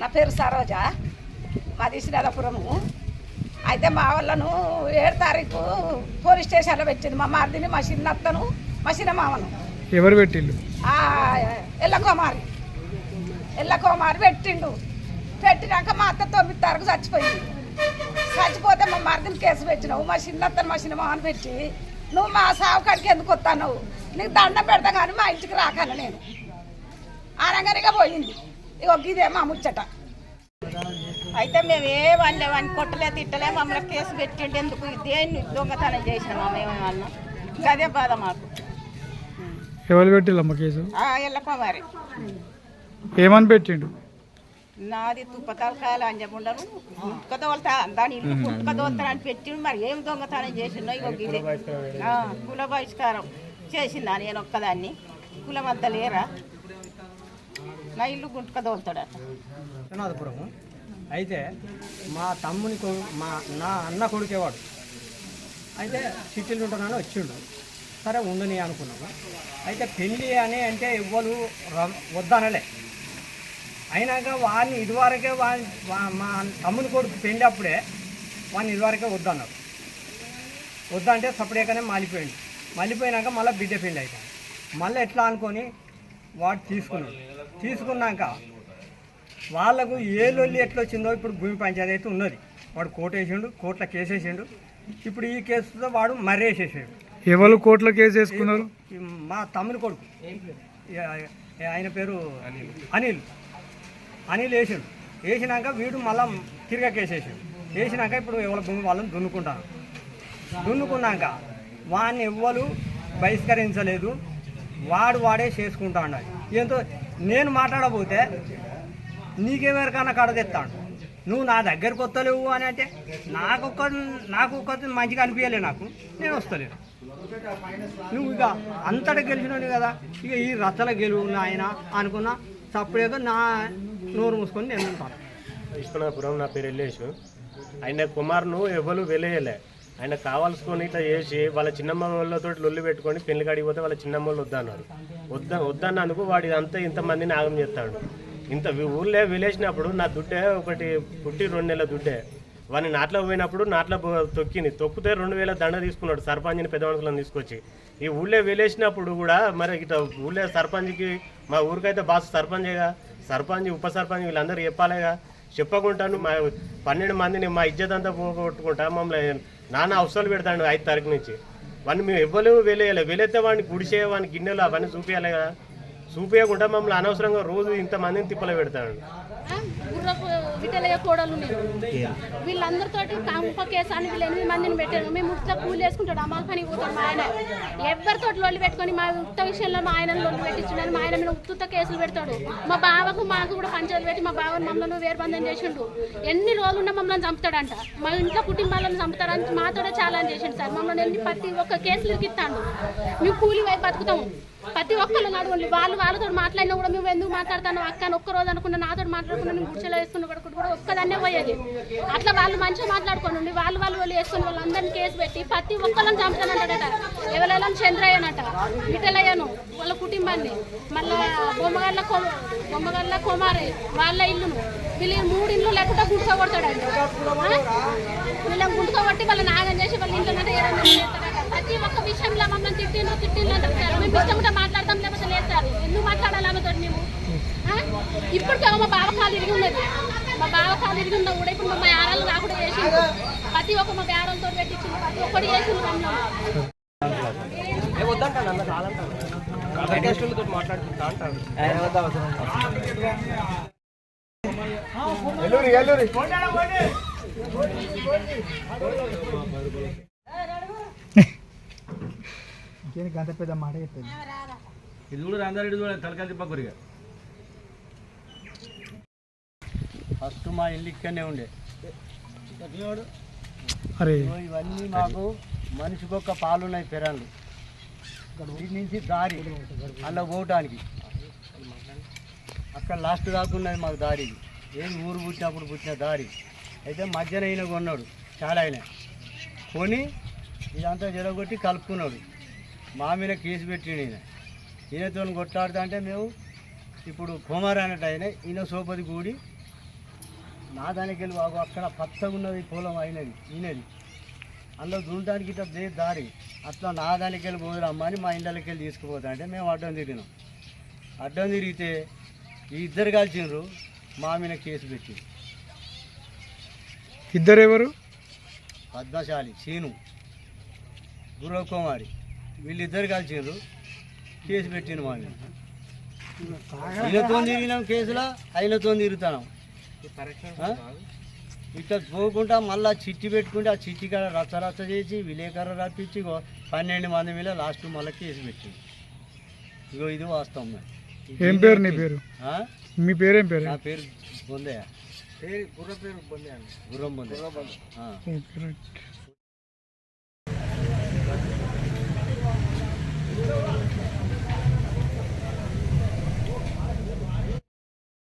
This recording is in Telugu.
నా పేరు సరోజ. మాది శ్రీనాథపురము అయితే మా వాళ్ళను ఏడు తారీఖు పోలీస్ స్టేషన్లో పెట్టింది. మా మారిదిని మా చిన్నత్తను మా చిన్న మామను ఎవరు పెట్టిళ్ళు ఆ ఎల్లకోమారి ఎల్లకోమారి పెట్టిండు. పెట్టినాక మా అత్త తొమ్మిది తారీఖు చచ్చిపోయింది. చచ్చిపోతే మా మరిదిని కేసు పెట్టినావు. మా చిన్నత్తను మా చిన్న మామను పెట్టి నువ్వు మా సావు కాడికి ఎందుకు వస్తాను నీకు దండం పెడతా కానీ మా ఇంటికి రాకాను నేను. అనగానిగా పోయింది. ఇగో ఇదే మా ముచ్చట. అయితే మేము ఏ వాళ్ళే వాడిని కొట్టలే తిట్టలే మమ్మల్ని కేసు పెట్టిండు ఎందుకు? దేన్ని దొంగతనం చేసినామా మేము అన్న గదే బాధ మాకు. ఎవరు పెట్టిల్లమ్మ కేసు? ఆ ఎల్లకో మరి ఏమని పెట్టిండు? నాది తుప్పతలకాయలు అంజముండరు కుక్కదోలుతా దాని ఇల్లు కుక్కదోలుతానని పెట్టిండు. మరి ఏం దొంగతనం చేసిందో ఇగో ఆ, కుల బహిష్కారం చేసిందా నేను ఒక్కదాన్ని? కులం అంతా లేరా? నా ఇల్లు గుంటుకదోలుతాడట విశ్వనాథపురము. అయితే మా తమ్ముని మా నా అన్న కొడుకేవాడు. అయితే సిటీలు ఉంటున్నాను వచ్చిండు. సరే ఉండని అనుకున్నాము. అయితే పెళ్ళి అని అంటే ఎవ్వరు ర- వద్దనలే. అయినాక వాడిని ఇదివరకే వాడి వా- మా తమ్ముని కొడుకు పెళ్ళి అప్పుడే వాడిని ఇదివరకే వద్దన్నారు. వద్దంటే సపరేట్గానే మాలిపోయింది మళ్ళీపోయినాక మళ్ళీ బిడ్డ పెళ్ళి అవుతాను మళ్ళీ ఎట్లా అనుకొని వాడు తీసుకున్నాడు. తీసుకున్నాక వాళ్ళకు ఏ లొల్లి ఎట్లా వచ్చిందో ఇప్పుడు భూమి పంచాయతీ అయితే ఉన్నది. వాడు కోర్టు వేసిండు కోర్టులో కేసు వేసిండు ఇప్పుడు ఈ కేసుతో వాడు మర్రేసేసాడు. ఎవరు కోట్ల కేసు వేసుకున్నారు? మా తమ్ముని కొడుకు. ఆయన పేరు అనిల్. అనిల్ వేసిండు. వేసినాక వీడు మళ్ళా తిరిగా కేసు వేసాడు వేసినాక ఇప్పుడు ఎవరి భూమి వాళ్ళని దున్నుకుంటాను దున్నుకున్నాక వాడిని ఎవ్వరు బహిష్కరించలేదు. వాడు వాడే చేసుకుంటా అన్నది ఏంతో నేను మాట్లాడబోతే నీకెవరికైనా కడతెత్తాండు నువ్వు నా దగ్గరకు వస్తలేవు అని అంటే నాకు ఒక్క నాకు ఒక్క మంచిగా అనిపించలే నాకు. నేను వస్తలేను. నువ్వు ఇక అంతటా గెలిచినవి కదా. ఇక ఈ రచ్చల గెలువు ఆయన అనుకున్నా సపరేట్గా నా నోరు మూసుకొని నేను ఉంటాను. విశ్వనాథపురం నా పేరు వెళ్ళేసు ఆయన కుమార్ను ఎవరు వెళ్ళేయలే ఆయన కావాల్సుకొని ఇట్లా చేసి వాళ్ళ చిన్నమ్మ వాళ్ళతో లొల్లి పెట్టుకొని పెళ్ళి కాడికి పోతే వాళ్ళ చిన్నమ్మ వాళ్ళు వద్దన్నారు. వద్ద వద్దన్నందుకు వాడి అంతా ఇంతమందిని ఆగం చేస్తాడు. ఇంత ఊళ్ళే ఊళ్ళో నా దుడ్డే ఒకటి పుట్టి రెండు నెలల దుడ్డే. వాడిని నాట్లో పోయినప్పుడు నాట్లో తొక్కింది. తొక్కితే రెండు వేల దండ తీసుకున్నాడు సర్పంచ్ని పెద్ద మనుషులను తీసుకొచ్చి. ఈ ఊళ్ళో వెళ్ళేసినప్పుడు కూడా మరి ఇట్లా ఊళ్ళో సర్పంచ్కి మా ఊరికైతే బాస్ సర్పంచేగా సర్పంచ్ ఉప సర్పంచ్ వీళ్ళందరూ చెప్పాలేగా. చెప్పకుంటాను మా పన్నెండు మందిని మా ఇజ్జత్ అంతా పోగొట్టుకుంటా మమ్మల్ని నాన్న అవసరాలు పెడతాడు ఐదు తారీఖు నుంచి. వాడిని మేము ఎవ్వరు వెళ్ళేయాలి వెళ్ళేస్తే వాడిని గుడిసే వాడిని గిన్నెలు అవన్నీ చూపించాలి కదా. చూపించకుండా మమ్మల్ని అనవసరంగా రోజు ఇంతమందిని తిప్పలు పెడతాడు. విటలయ్య కోడలు వీళ్ళందరితోటి కంప కేసు అని వీళ్ళు ఎనిమిది మందిని పెట్టాను మేము ఉత్త కూలి వేసుకుంటాడు అమ్మాల పని పోతాడు మా ఆయన. ఎవరితోటి లొల్లి పెట్టుకొని మా ఉత్త విషయంలో మా ఆయన లొల్లి పెట్టించున్నాడు. మా ఆయన మీద ఉత్తుత కేసులు పెడతాడు. మా బావకు మాకు కూడా పంచాయతీ పెట్టి మా బావని మమ్మల్ని వేరుబంధం చేసిండు. ఎన్ని రోజులు ఉన్న మమ్మల్ని చంపుతాడంట. మా ఇంట్లో కుటుంబాలను చంపుతాడని మాతోనే చాలా చేసిండు సార్. మమ్మల్ని ఎన్ని ప్రతి ఒక్క కేసులు ఇరికిస్తాడు మేము కూలి వైపు బతుకుతాము. ప్రతి ఒక్కళ్ళు నడవండి వాళ్ళు వాళ్ళతో మాట్లాడినా కూడా మేము ఎందుకు మాట్లాడతాను అక్క అని ఒక్క రోజు అనుకున్నా నాతో మాట్లాడుకున్నా నేను గుడిసెలో వేసుకున్న కూడా కూడా ఒక్కదాన్నే పోయేది. అట్లా వాళ్ళు మంచిగా మాట్లాడుకోండి వాళ్ళు వాళ్ళు వాళ్ళు వేసుకుని వాళ్ళందరినీ కేసు పెట్టి ప్రతి ఒక్కళ్ళని చంపుతానంటాడట ఎవరెలా చంద్రయ్యనట విఠలయ్యను వాళ్ళ కుటుంబాన్ని. మళ్ళా బొమ్మగల్ల కొ బొమ్మగల్ల కుమారి వాళ్ళ ఇల్లును. వీళ్ళు మూడు ఇల్లు లేకుండా గుంటుక కొడతాడండి వీళ్ళని గుంటుక కొట్టి వాళ్ళని నాగం చేసి వాళ్ళ ఇంట్లో ఏదైనా ప్రతి ఒక్క విషయంలో మమ్మల్ని తిట్టిండ్రు తిట్టిండ్రు అంటారు సార్ మేము ఇష్టం ఉంటే మాట్లాడతాం లేకపోతే లేదు సార్ ఎందుకు మాట్లాడాలి ఆమెతో మేము ఆ? ఇప్పటికే మా బావ కాలు ఇరిగి ఉన్నది మా బావ కాలు ఇరిగి ఉన్నా కూడా ఇప్పుడు మా యారాలు రాకుండా చేసిండు ప్రతి ఒక్క మా బేరంతో పెట్టించిండు ప్రతి ఒక్కటి చేసిండు మమ్మల్ని గంత పెద్ద మాట చెప్పింది ఇది కూడా రంగారెడ్డి కూడా తలకాయ ఫస్ట్ మా ఇల్లు ఇక్కడనే ఉండే ఇవన్నీ మాకు మనిషికి ఒక పాలున్నాయి పెరాలు దీని నుంచి దారి అలా పోవటానికి అక్కడ లాస్ట్ దాకా ఉన్నది మాకు దారి ఏం ఊరు పుట్టినప్పుడు పుట్టిన దారి అయితే మధ్యన ఈయన కొన్నాడు చాలా ఆయన కొని ఇదంతా జరగొట్టి కలుపుకున్నాడు మా మీద కేసు పెట్టిండు ఈయన. ఈయనతో కొట్లాడుతా అంటే మేము ఇప్పుడు కుమార్ అన్నట్టు ఆయన ఈయన సోపతి కూడి నా దానికి వెళ్ళి బాబు అక్కడ పచ్చగా ఉన్నది పొలం అయినది ఈయనది. అందులో దున్నడానికి ఇట్లా దే దారి అట్లా నా దానికి వెళ్ళి పోదురు అమ్మని మా ఇండ్లకి వెళ్ళి తీసుకుపోతా అంటే మేము అడ్డం తిరిగినాం. అడ్డం తిరిగితే ఈ ఇద్దరు కలిసిండ్రు మా మీద కేసు పెట్టి ఇద్దరు ఎవరు పద్మశాలి సీను గురవ కుమారి వీళ్ళిద్దరు కలిసిండ్రు కేసు పెట్టిండు మా మీద ఈయనతో తిరిగినాం కేసులో ఆయనతో తిరుగుతున్నాం. ఆ? ఇక్కడ పోకుండా మళ్ళా చిట్టి పెట్టుకుంటే ఆ చిట్టి కాడ రచ్చ రచ్చ చేసి విలేకరు రప్పించి పన్నెండు మంది మీద లాస్ట్ మళ్ళీ కేసు పెట్టింది ఇగో ఇది వాస్తవం మరి. ఏం పేరు నీ పేరు? మీ పేరేం పేరు? నా పేరు బొందయ్య. పేరు గుర్ర పేరు గుర్రం బొందయ్య.